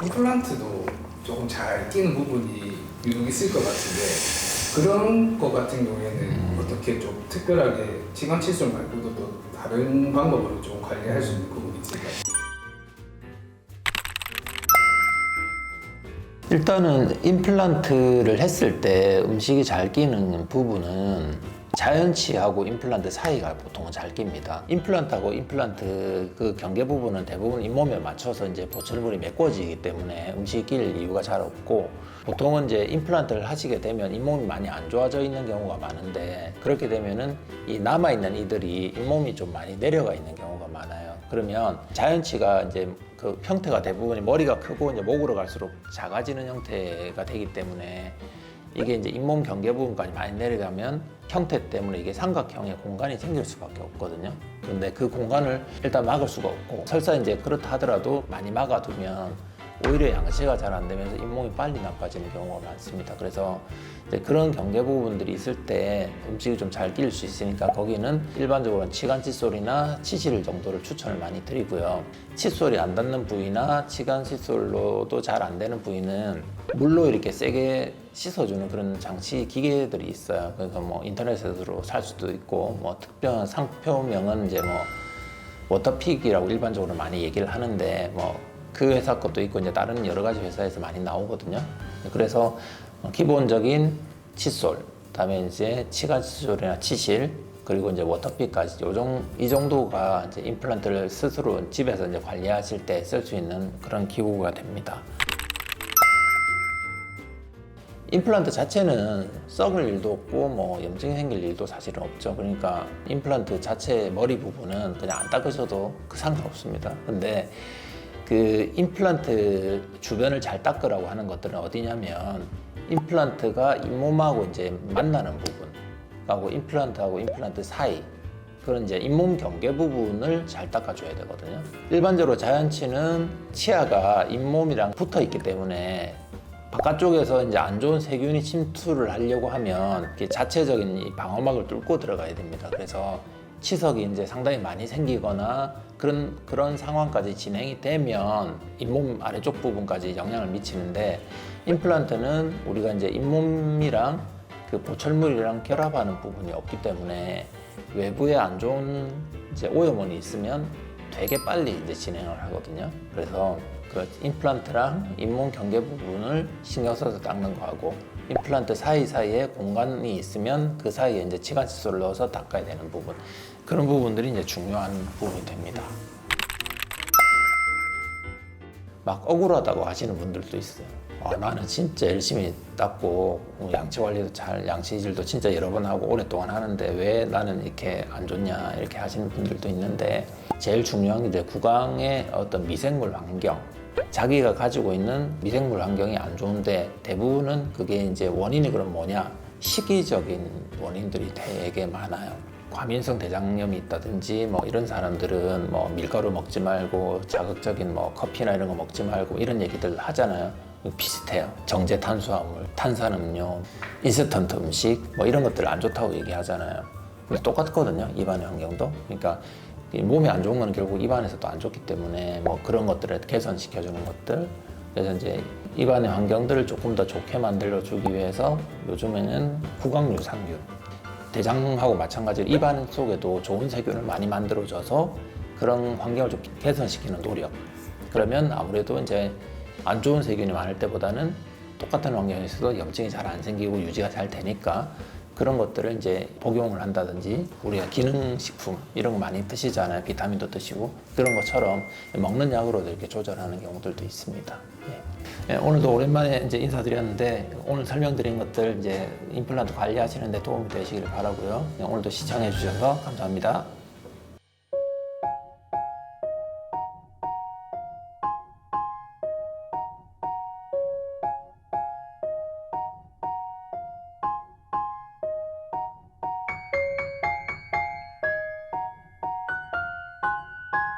임플란트도 조금 잘 끼는 부분이 유독 있을 것 같은데 그런 거 같은 경우에는 어떻게 좀 특별하게 지관 칫솔 말고도 또 다른 방법으로 좀 관리할 수 있는 부분이 있을까요? 일단은 임플란트를 했을 때 음식이 잘 끼는 부분은 자연치하고 임플란트 사이가 보통은 잘 낍니다. 임플란트하고 임플란트 그 경계 부분은 대부분 잇몸에 맞춰서 이제 보철물이 메꿔지기 때문에 음식이 낄 이유가 잘 없고 보통은 이제 임플란트를 하시게 되면 잇몸이 많이 안 좋아져 있는 경우가 많은데 그렇게 되면은 이 남아 있는 이들이 잇몸이 좀 많이 내려가 있는 경우가 많아요. 그러면 자연치가 이제 그 형태가 대부분이 머리가 크고 이제 목으로 갈수록 작아지는 형태가 되기 때문에 이게 이제 잇몸 경계 부분까지 많이 내려가면 형태 때문에 이게 삼각형의 공간이 생길 수밖에 없거든요. 그런데 그 공간을 일단 막을 수가 없고 설사 이제 그렇다 하더라도 많이 막아두면 오히려 양치가 잘 안 되면서 잇몸이 빨리 나빠지는 경우가 많습니다. 그래서 이제 그런 경계 부분들이 있을 때 음식이 좀 잘 끼일 수 있으니까 거기는 일반적으로 치간 칫솔이나 치실 정도를 추천을 많이 드리고요. 칫솔이 안 닿는 부위나 치간 칫솔로도 잘 안 되는 부위는 물로 이렇게 세게 씻어주는 그런 장치 기계들이 있어요. 그래서 뭐 인터넷으로 살 수도 있고 뭐 특별한 상표명은 이제 뭐 워터픽이라고 일반적으로 많이 얘기를 하는데 뭐 그 회사 것도 있고 이제 다른 여러 가지 회사에서 많이 나오거든요. 그래서 기본적인 칫솔, 그다음에 이제 치간 칫솔이나 치실 그리고 이제 워터픽까지 요정 이 정도가 이제 임플란트를 스스로 집에서 이제 관리하실 때 쓸 수 있는 그런 기구가 됩니다. 임플란트 자체는 썩을 일도 없고 뭐 염증이 생길 일도 사실은 없죠. 그러니까 임플란트 자체 머리 부분은 그냥 안 닦으셔도 그 상관없습니다. 근데 그 임플란트 주변을 잘 닦으라고 하는 것들은 어디냐면 임플란트가 잇몸하고 이제 만나는 부분, 하고 임플란트하고 임플란트 사이 그런 이제 잇몸 경계 부분을 잘 닦아줘야 되거든요. 일반적으로 자연치는 치아가 잇몸이랑 붙어 있기 때문에 바깥쪽에서 이제 안 좋은 세균이 침투를 하려고 하면 자체적인 이 방어막을 뚫고 들어가야 됩니다. 그래서 치석이 이제 상당히 많이 생기거나 그런 그런 상황까지 진행이 되면 잇몸 아래쪽 부분까지 영향을 미치는데 임플란트는 우리가 이제 잇몸이랑 그 보철물이랑 결합하는 부분이 없기 때문에 외부에 안 좋은 이제 오염원이 있으면 되게 빨리 이제 진행을 하거든요. 그래서 그 임플란트랑 잇몸 경계 부분을 신경 써서 닦는 거하고 임플란트 사이사이에 공간이 있으면 그 사이에 이제 치간 칫솔을 넣어서 닦아야 되는 부분 그런 부분들이 이제 중요한 부분이 됩니다. 막 억울하다고 하시는 분들도 있어요. 아, 나는 진짜 열심히 닦고 뭐 양치 관리도 잘 양치질도 진짜 여러 번 하고 오랫동안 하는데 왜 나는 이렇게 안 좋냐 이렇게 하시는 분들도 있는데 제일 중요한 게 이제 구강의 어떤 미생물 환경 자기가 가지고 있는 미생물 환경이 안 좋은데 대부분은 그게 이제 원인이 그럼 뭐냐 시기적인 원인들이 되게 많아요. 과민성 대장염이 있다든지 뭐 이런 사람들은 뭐 밀가루 먹지 말고 자극적인 뭐 커피나 이런 거 먹지 말고 이런 얘기들 하잖아요. 비슷해요. 정제 탄수화물, 탄산음료, 인스턴트 음식 뭐 이런 것들 안 좋다고 얘기하잖아요. 똑같거든요. 입안의 환경도. 그러니까 이 몸에 안 좋은 건 결국 입안에서도 안 좋기 때문에 뭐 그런 것들을 개선시켜 주는 것들. 그래서 이제 입안의 환경들을 조금 더 좋게 만들어 주기 위해서 요즘에는 구강유산균 대장하고 마찬가지로 입안 속에도 좋은 세균을 많이 만들어줘서 그런 환경을 좀 개선시키는 노력. 그러면 아무래도 이제 안 좋은 세균이 많을 때보다는 똑같은 환경에서도 염증이 잘 안 생기고 유지가 잘 되니까 그런 것들을 이제 복용을 한다든지 우리가 기능식품 이런 거 많이 드시잖아요. 비타민도 드시고 그런 것처럼 먹는 약으로도 이렇게 조절하는 경우들도 있습니다. 예. 예, 오늘도 오랜만에 이제 인사드렸는데 오늘 설명드린 것들 이제 임플란트 관리하시는데 도움이 되시기를 바라고요. 예, 오늘도 시청해 주셔서 감사합니다.